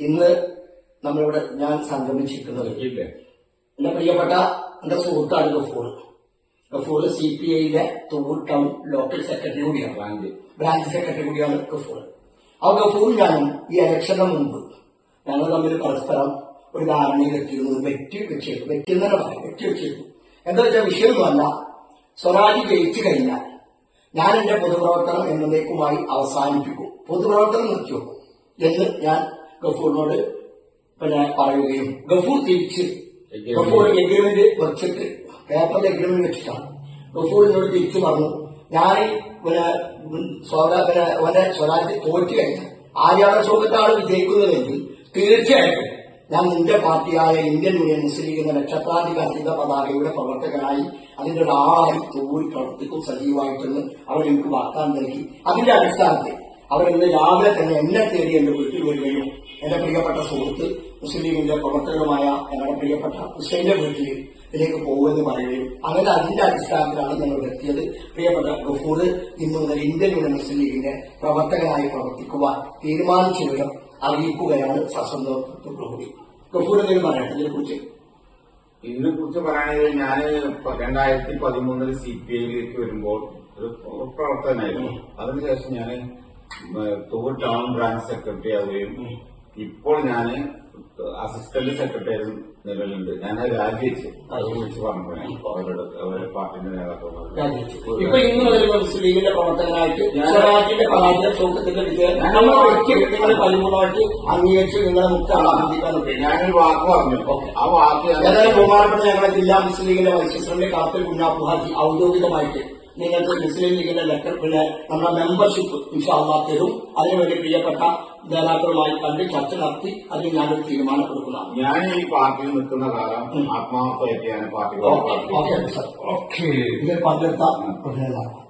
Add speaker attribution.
Speaker 1: ഇന്ന് നമ്മളിവിടെ ഞാൻ സംഗമിച്ചിരിക്കുന്നത് എന്റെ പ്രിയപ്പെട്ട എന്റെ സുഹൃത്താണ് ഗഫൂർ. ഗഫൂർ സി പി ഐയിലെ തൂർ ടൗൺ ലോക്കൽ സെക്രട്ടറി കൂടിയാണ്.
Speaker 2: ബ്രാഞ്ച്
Speaker 1: ബ്രാഞ്ച് സെക്രട്ടറി കൂടിയാണ് ഗഫൂർ. ആ ഗഫൂർ ഞാനും ഈ ഇലക്ഷന് മുമ്പ് ഞങ്ങൾ തമ്മിൽ പരസ്പരം ഒരു ധാരണയിലെത്തിയിരുന്നു വെറ്റി വെച്ചിരുന്നു. വെറ്റി എന്ന് തന്നെ പറയാം. വെറ്റി വെച്ചിരുന്നു. എന്താ വെച്ചാൽ വിഷയമൊന്നുമല്ല. സ്വരാജ് ജയിച്ചു കഴിഞ്ഞാൽ ഞാൻ എന്റെ പൊതുപ്രവർത്തനം എന്നേക്കുമായി അവസാനിപ്പിക്കും. പൊതുപ്രവർത്തനം നിർത്തിവെക്കും എന്ന് ഞാൻ ഗഫൂറിനോട് പിന്നെ പറയുകയും ഗഫൂർ തിരിച്ച് ഗഫൂർ എഗ്രിമെന്റ് വെച്ചിട്ട് പേപ്പറിൽ എഗ്രിമെന്റ് വെച്ചിട്ടാണ്. ഗഫൂറിനോട് തിരിച്ചു പറഞ്ഞു ഞാൻ പിന്നെ പിന്നെ അവന്റെ സ്വരാജ് തോറ്റു കഴിഞ്ഞാൽ ആര്യാട സുഖത്താണ് വിജയിക്കുന്നതെങ്കിൽ തീർച്ചയായിട്ടും ഞാൻ നിന്റെ പാർട്ടിയായ ഇന്ത്യൻ യൂണിയൻ മുസ്ലിം ലീഗിന്റെ എന്ന ലക്ഷപ്രാധികാരിക പതാകയുടെ പ്രവർത്തകനായി അതിന്റെ ഒരാളായി തോറി പ്രവർത്തിക്കും സജീവമായിട്ടെന്ന് അവർ എനിക്ക് വാഗ്ദാനം നൽകി. അതിന്റെ അടിസ്ഥാനത്തിൽ അവരെന്ന് രാവിലെ തന്നെ എന്നെ തേടി എന്റെ വരികയും എന്റെ പ്രിയപ്പെട്ട സുഹൃത്ത് മുസ്ലിം ലീഗിന്റെ പ്രവർത്തകരുമായ ഞങ്ങളുടെ പ്രിയപ്പെട്ട ഹുസൈന്റെ വീട്ടിൽ ഇതിലേക്ക് പോകുമെന്ന് പറയുകയും അങ്ങനെ അതിന്റെ അടിസ്ഥാനത്തിലാണ് ഞങ്ങൾ എത്തിയത് പ്രിയപ്പെട്ട ഗഫൂർ ഇന്ന് മുതൽ ഇന്ത്യൻ യൂണിയൻ മുസ്ലിം ലീഗിന്റെ പ്രവർത്തകനായി പ്രവർത്തിക്കുവാൻ തീരുമാനിച്ച വിധം അറിയിക്കുകയാണ് സസന്തോഷത്തോടുകൂടി ഗഫൂർ എന്തെങ്കിലും പറയട്ടെ ഇതിനെ കുറിച്ച്.
Speaker 2: ഇതിനെ കുറിച്ച് പറയുകയാണെങ്കിൽ ഞാൻ രണ്ടായിരത്തി പതിമൂന്നിൽ സി പി ഐയിലേക്ക് വരുമ്പോൾ ഒരു പ്രവർത്തകനായിരുന്നു. അതിനുശേഷം ഞാൻ തൂർ ടൗൺ ബ്രാഞ്ച് സെക്രട്ടറി ആവുകയും ഇപ്പോൾ ഞാൻ അസിസ്റ്റന്റ് സെക്രട്ടറി നിലവിലുണ്ട്. ഞാൻ രാജിവെച്ച്. അത് വിളിച്ച് പറഞ്ഞു. അവരോട് അവരുടെ പാർട്ടിന്റെ
Speaker 1: പരിപൂർണമായിട്ട് അംഗീകരിച്ച് നിങ്ങളെ
Speaker 2: ഞാനൊരു വാക്ക് പറഞ്ഞു. ആ വാക്ക്
Speaker 1: ബഹുമാനപ്പെട്ട ഞങ്ങളുടെ ജില്ലാ മുസ്ലിം ലീഗിന്റെ വൈസ് പ്രസിഡന്റ് കാപ്പിൽ കുഞ്ഞാപ്പു ഹാജി ഔദ്യോഗികമായിട്ട് നിങ്ങൾക്ക് മുസ്ലിം ലീഗിന്റെ ലെറ്റർ പിന്നെ നമ്മുടെ മെമ്പർഷിപ്പ് ഇൻഷാള്ള തരും. അതിനുവേണ്ടി പ്രിയപ്പെട്ട നേതാക്കളുമായി കണ്ട് ചർച്ച നടത്തി അതിന് ഞാനൊരു തീരുമാനം കൊടുക്കുന്നതാണ്
Speaker 2: ഞാൻ ഈ പാർട്ടിയിൽ നിൽക്കുന്ന കാലം ആത്മാർത്ഥമായിട്ട് ഞാൻ പാർട്ടി
Speaker 1: ഓക്കെ പങ്കെടുത്ത നേതാവ്